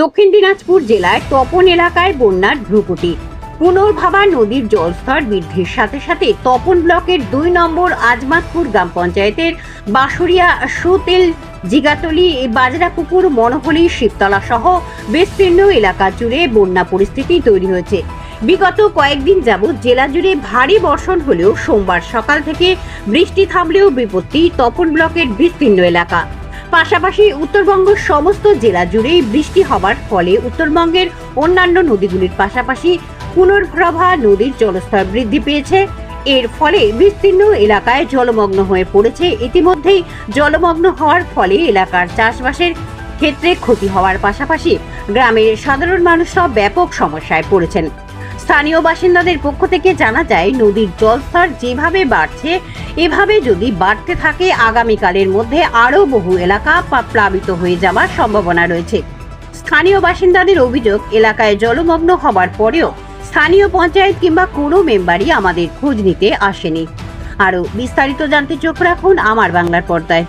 দক্ষিণ দিনাজপুর জেলায় তপন এলাকায় বন্যার ধ্রুপটি পুনর্ভাবা নদীর জলস্তর বৃদ্ধির সাথে সাথে তপন ব্লকের দুই নম্বর আজমাতপুর গ্রাম পঞ্চায়েতের বাঁশুড়িয়া সুতেল, জিগাতলি বাজরা বাজরাপুকুর, মনোহলি, শিবতলা সহ বিস্তীর্ণ এলাকা জুড়ে বন্যা পরিস্থিতি তৈরি হয়েছে। বিগত কয়েকদিন যাবৎ জেলা জুড়ে ভারী বর্ষণ হলেও সোমবার সকাল থেকে বৃষ্টি থামলেও বিপত্তি তপন ব্লকের বিস্তীর্ণ এলাকা। পাশাপাশি উত্তরবঙ্গ সমস্ত জেলা জুড়েই বৃষ্টি হবার ফলে উত্তরবঙ্গের অন্যান্য নদীগুলির পাশাপাশি পুনর্প্রভা নদীর জলস্তর বৃদ্ধি পেয়েছে। এর ফলে বিস্তীর্ণ এলাকায় জলমগ্ন হয়ে পড়েছে। ইতিমধ্যেই জলমগ্ন হওয়ার ফলে এলাকার চাষবাসের ক্ষেত্রে ক্ষতি হওয়ার পাশাপাশি গ্রামের সাধারণ মানুষরা ব্যাপক সমস্যায় পড়েছেন। স্থানীয় বাসিন্দাদের পক্ষ থেকে জানা যায়, নদীর জলস্তর যেভাবে বাড়ছে এভাবে যদি বাড়তে থাকে আগামীকালের মধ্যে আরও বহু এলাকা প্লাবিত হয়ে যাওয়ার সম্ভাবনা রয়েছে। স্থানীয় বাসিন্দাদের অভিযোগ এলাকায় জলমগ্ন হবার পরেও স্থানীয় পঞ্চায়েত কিংবা কোনো মেম্বারই আমাদের খোঁজ নিতে আসেনি। আরও বিস্তারিত জানতে চোখ রাখুন আমার বাংলার পর্দায়।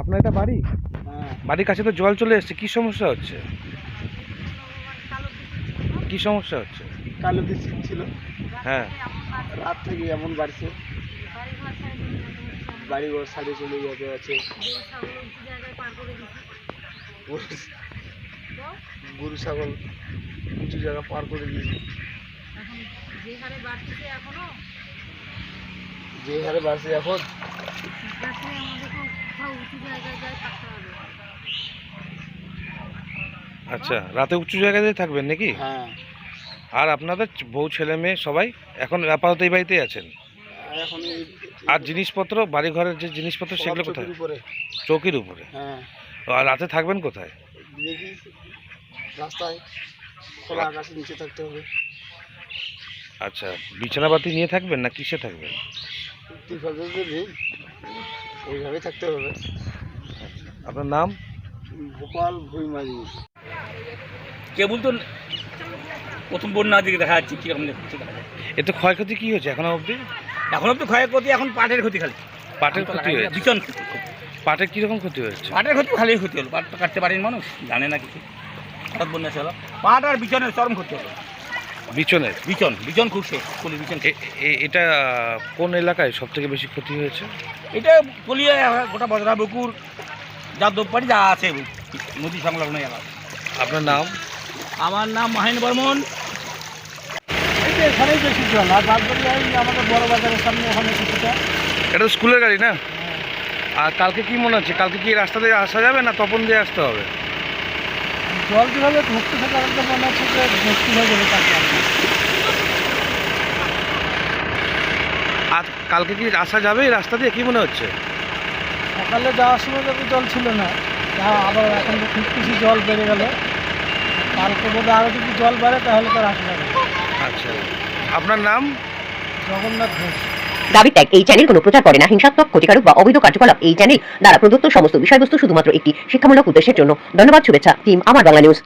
আপনার এটা বাড়ি? হ্যাঁ। বাড়ির কাছে তো জল চলে এসছে কি সমস্যা হচ্ছে? কি সমস্যা হচ্ছে? কালো বৃষ্টি ছিল। হ্যাঁ। রাত থেকে এমন বাড়ছে। বাড়ি ঘর সাইডে চলে যেতে আছে। গরু- গরু ছাগল উঁচু জায়গা পার করে দিয়েছে। যে হারে বাড়ছে এখন। আচ্ছা রাতে উঁচু জায়গাতে থাকবেন নাকি? হ্যাঁ। আর আপনাদের বউ ছেলে মেয়ে সবাই এখন আপাতত এই বাড়িতেই আছেন? আর এখন এই- আর জিনিসপত্র বাড়ি ঘরের যে জিনিসপত্র সেগুলো কোথায়? উপরে। চৌকির উপরে? হ্যাঁ। আর রাতে থাকবেন কোথায়? দেখি রাস্তায় খোলা আকাশের নিচে থাকতে হবে। আচ্ছা বিছানাপাতি নিয়ে থাকবেন না কিসে থাকবেন? যদি থাকতে হবে। আপনার নাম? ভোপাল ভুইমারি। কেবল তো প্রথম বন্যা দিকে দেখা যাচ্ছে কীরকম দেখা যাচ্ছে এতে ক্ষয়ক্ষতি কি হয়েছে এখনও অবধি? এখন তো ক্ষয়ক্ষতি এখন পাটের ক্ষতি খালি। পাটের ক্ষতি হয়েছে? ভীষণ ক্ষতি পাটের কীরকম ক্ষতি হয়েছে? পাটের ক্ষতি ভালোই ক্ষতি হলো পাট তো কাটতে পারেনি মানুষ জানে না কিছু। হঠাৎ বন্যা হলো। পাট আর বিচনের চরম ক্ষতি হলো। বিচনের? বিচন বিচন খুব শেষ কলি বিচন এটা কোন এলাকায় সব থেকে বেশি ক্ষতি হয়েছে? এটা কলিয়ে গোটা বজরা বকুর যা দোপারি যা আছে নদী সংলগ্ন এলাকা। আপনার নাম? আমার নাম মহেন বর্মন। এখানেই বেশি জল আর বাদ বাকি আমাদের বড় বাজারের সামনে ওখানে কিছুটা এটা তো স্কুলের গাড়ি না? আর কালকে কি মনে হচ্ছে? কালকে কি রাস্তা দিয়ে আসা যাবে না তপন দিয়ে আসতে হবে? জল যেভাবে ঢুকতে থাকে আমাদের মনে হচ্ছে যে মুশকিল হয়ে যাবে আর কালকে কি আসা যাবে এই রাস্তা দিয়ে? কি মনে হচ্ছে? সকালে যাওয়ার সময় যত জল ছিল না। তা আবার এখন তো খুব কিছু জল বেড়ে গেল। কালকে বোধ আরও যদি জল বাড়ে তাহলে তার আর আসা যাবে না। আচ্ছা। আপনার নাম? জগন্নাথ ঘোষ। দাবি ত্যাগ এই চ্যানেল কোনো প্রচার করে না হিংসাত্মক ক্ষতিকারক বা অবৈধ কার্যকলাপ। এই চ্যানেল দ্বারা প্রদত্ত সমস্ত বিষয়বস্তু শুধুমাত্র একটি শিক্ষামূলক উদ্দেশ্যের জন্য। ধন্যবাদ শুভেচ্ছা। টিম আমার বাংলা নিউজ